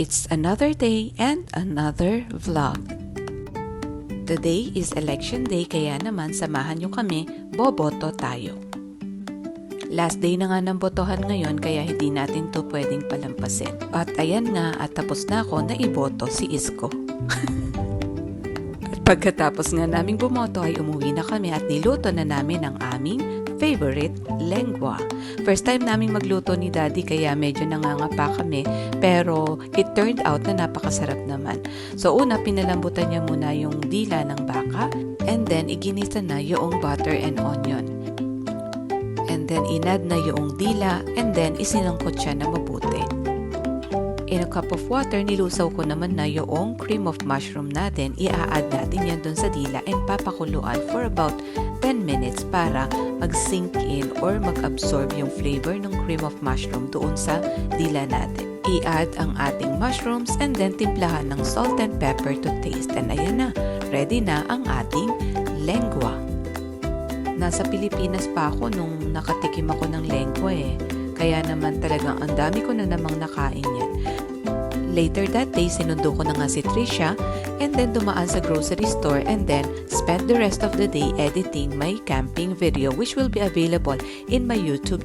It's another day and another vlog. Today is election day kaya naman samahan nyo kami, boboto tayo. Last day na nga ng botohan ngayon kaya hindi natin to pwedeng palampasin. At ayan nga at tapos na ako na iboto si Isko. at pagkatapos nga naming bumoto ay umuwi na kami at niluto na namin ang aming favorite lengua. First time naming magluto ni Daddy kaya medyo nangangapa kami pero it turned out na napakasarap naman. So una pinalambutan niya muna yung dila ng baka and then iginisa na yung butter and onion. And then inad na yung dila and then isinangkot siya na mabuti. In a cup of water, nilusaw ko naman na yung cream of mushroom natin. Ia-add natin yan dun sa dila and papakuluan for about 10 minutes para mag-sink in or mag-absorb yung flavor ng cream of mushroom doon sa dila natin. I-add ang ating mushrooms and then timplahan ng salt and pepper to taste. And ayan na, ready na ang ating lengua. Nasa Pilipinas pa ako nung nakatikim ako ng lengua eh. Kaya naman talagang ang dami ko na namang nakain yan. Later that day, sinundo ko na nga si Trisha and then dumaan sa grocery store and then spent the rest of the day editing my camping video which will be available in my YouTube